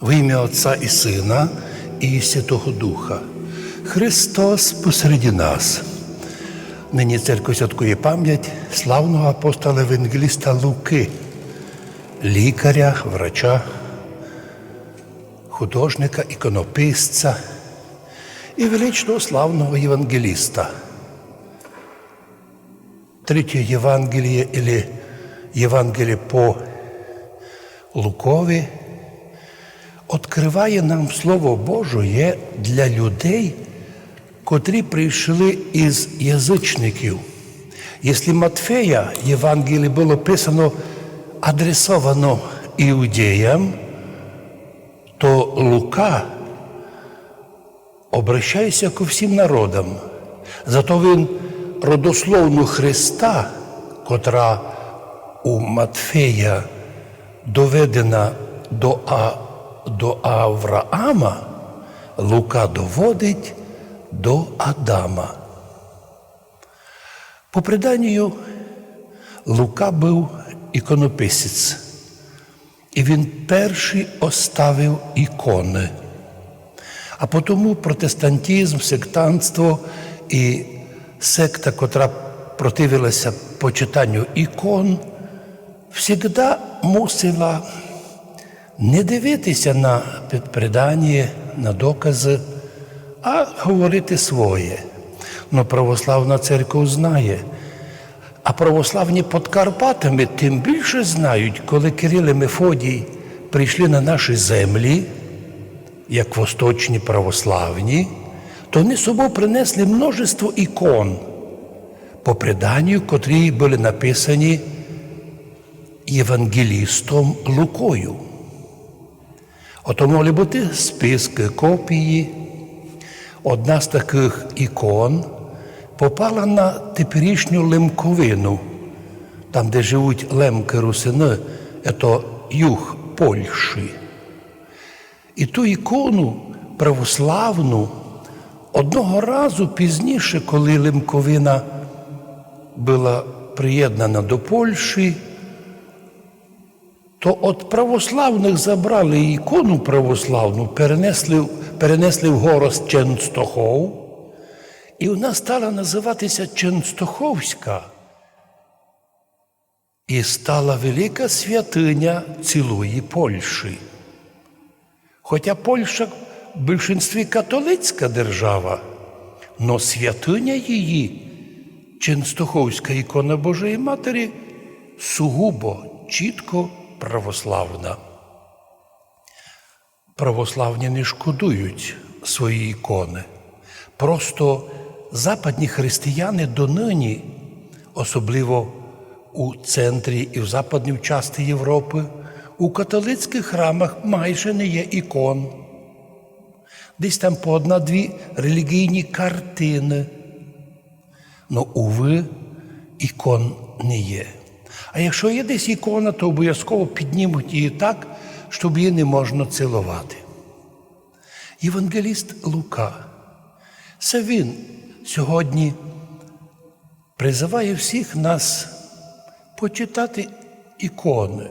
В ім'я Отця і Сина і Святого Духа. Христос посереді нас. Нині церква святкує пам'ять славного апостола Евангеліста Луки, лікаря, врача, художника, іконописця і величного славного євангеліста. Третє Євангеліє, або Євангеліє по Лукові відкриває нам Слово Божє для людей, котрі прийшли із язичників. Якщо Матфея Євангеліє було писано адресовано іудеям, то Лука обращається ко всім народам. Зато він родословну Христа, котра у Матфея доведена до, А, до Авраама, Лука доводить до Адама. По преданню, Лука був іконописець, і він перший оставив ікони. А потому протестантизм, сектантство і секта, котра противилася почитанню ікон, завжди мусила не дивитися на предання, на докази, а говорити своє. Но православна церква знає. А православні під Карпатами тим більше знають, коли Кирил і Мефодій прийшли на наші землі, як восточні православні, то вони собою принесли множество ікон по преданню, котрі були написані євангелістом Лукою. Ото могли бути списки, копії. Одна з таких ікон попала на теперішню лемковину, там, де живуть лемки русини, це юг Польщі. І ту ікону православну одного разу пізніше, коли Лемковина була приєднана до Польщі, то от православних забрали ікону православну, перенесли, перенесли в город Ченстохов, і вона стала називатися Ченстоховська. І стала велика святиня цілої Польщі. Хоча Польща в більшинстві католицька держава, но святиня її, Ченстоховська ікона Божої Матері, сугубо чітко православна. Православні не шкодують свої ікони. Просто западні християни донині, особливо у центрі і в западній частині Європи, у католицьких храмах майже не є ікон. Десь там по одна-дві релігійні картини. Ну, уви, ікон не є. А якщо є десь ікона, то обов'язково піднімуть її так, щоб її не можна цілувати. Євангеліст Лука, це він сьогодні призиває всіх нас почитати ікони.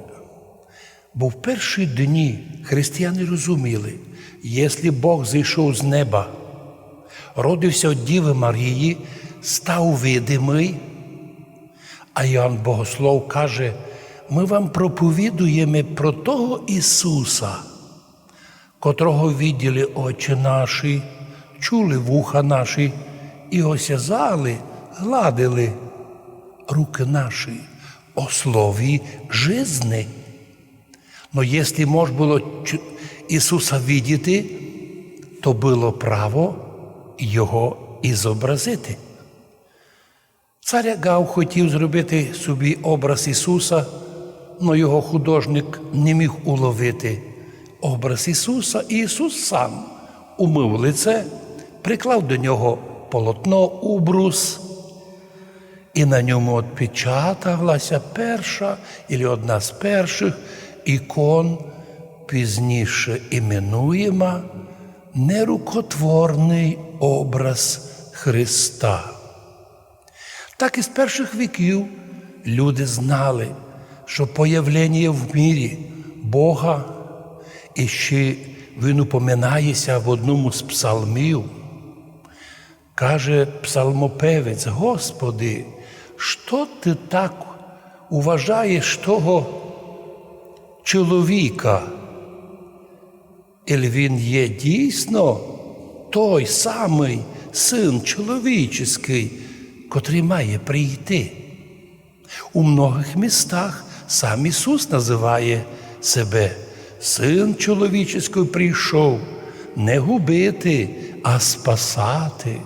Бо в перші дні християни розуміли, якщо Бог зійшов з неба, родився від Діви Марії, став видимий, а Іоанн Богослов каже, ми вам проповідуємо про того Ісуса, котрого відділи очі наші, чули вуха наші і осязали, гладили руки наші о слові жизни. Но якщо можна було Ісуса видіти, то було право Його і зобразити. Цар Агав хотів зробити собі образ Ісуса, але його художник не міг уловити образ Ісуса, і Ісус сам умив лице, приклав до нього полотно убрус, і на ньому відпечаталася перша і одна з перших ікон, пізніше іменуєма нерукотворний образ Христа. Так і з перших віків люди знали, що появлення в мірі Бога І ще він упоминається в одному з псалмів. Каже псалмопевець, Господи, що ти так уважаєш того чоловіка? І він є дійсно той самий син чоловічий, котрий має прийти. У многих містах сам Ісус називає себе Син чоловічий прийшов не губити, а спасати.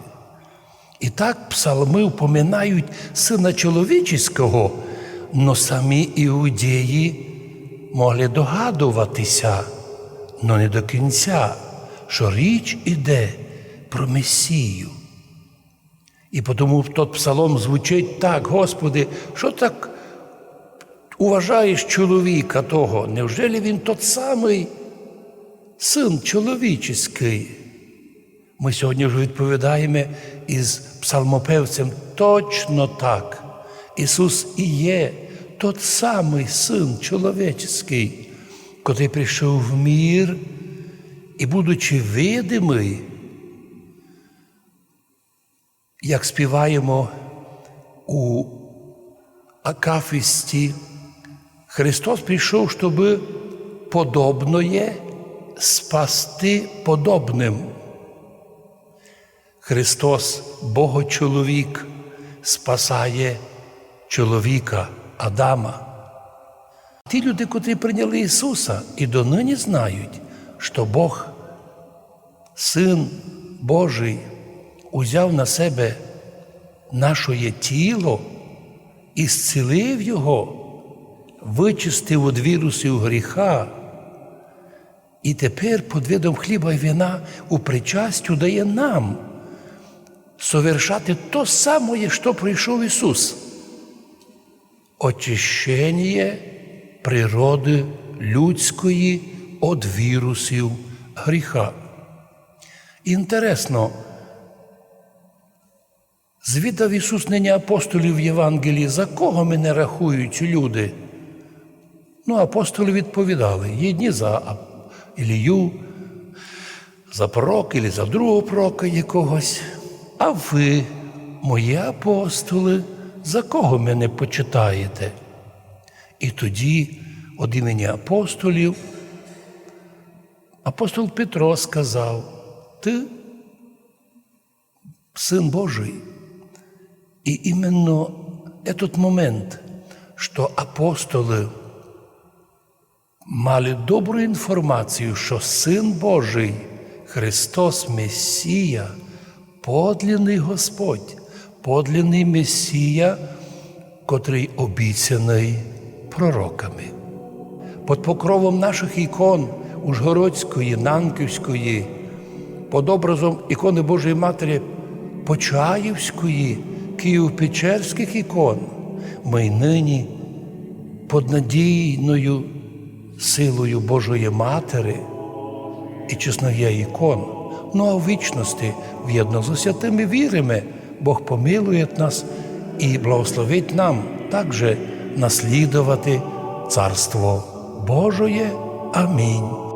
І так псалми упоминають сина чоловічого, но самі іудеї могли догадуватися, но не до кінця, що річ іде про Месію. І тому тот псалом звучить так, Господи, що так уважаєш чоловіка того? Невже він тот самий син чоловічий? Ми сьогодні вже відповідаємо із псалмопевцем точно так. Ісус і є тот самий син чоловічий, котрий прийшов в мір і, будучи видимий, як співаємо у Акафісті, Христос прийшов, щоб подобноє спасти подобним. Христос, Богочоловік, спасає чоловіка Адама. Ті люди, котрі прийняли Ісуса, і донині знають, що Бог, Син Божий, узяв на себе наше тіло і зцілив Його, вичистив від вірусів гріха. І тепер під видом хліба і вина у причастю дає нам совершати то саме, що прийшов Ісус. Очищення природи людської від вірусів гріха. Інтересно, звідав Ісус нині апостолів в Євангелії, за кого мене рахують люди? Ну, апостоли відповідали: єдні за Ілію, за пророка, і за другого пророка якогось. А ви, мої апостоли, за кого мене почитаєте? І тоді від імені апостолів апостол Петро сказав: Ти син Божий. І іменно этот момент, що апостоли мали добру інформацію, що Син Божий, Христос Месія, подлинний Господь, подлинний Месія, котрий обіцяний пророками. Під покровом наших ікон Ужгородської, Нанківської, під образом ікони Божої Матері Почаївської, Київ-Печерських ікон, ми й нині під надійною силою Божої Матері і чесноє ікон, ну а в вічності в'єдно з святими віримо, Бог помилує нас і благословить нам також наслідувати Царство Божоє. Амінь.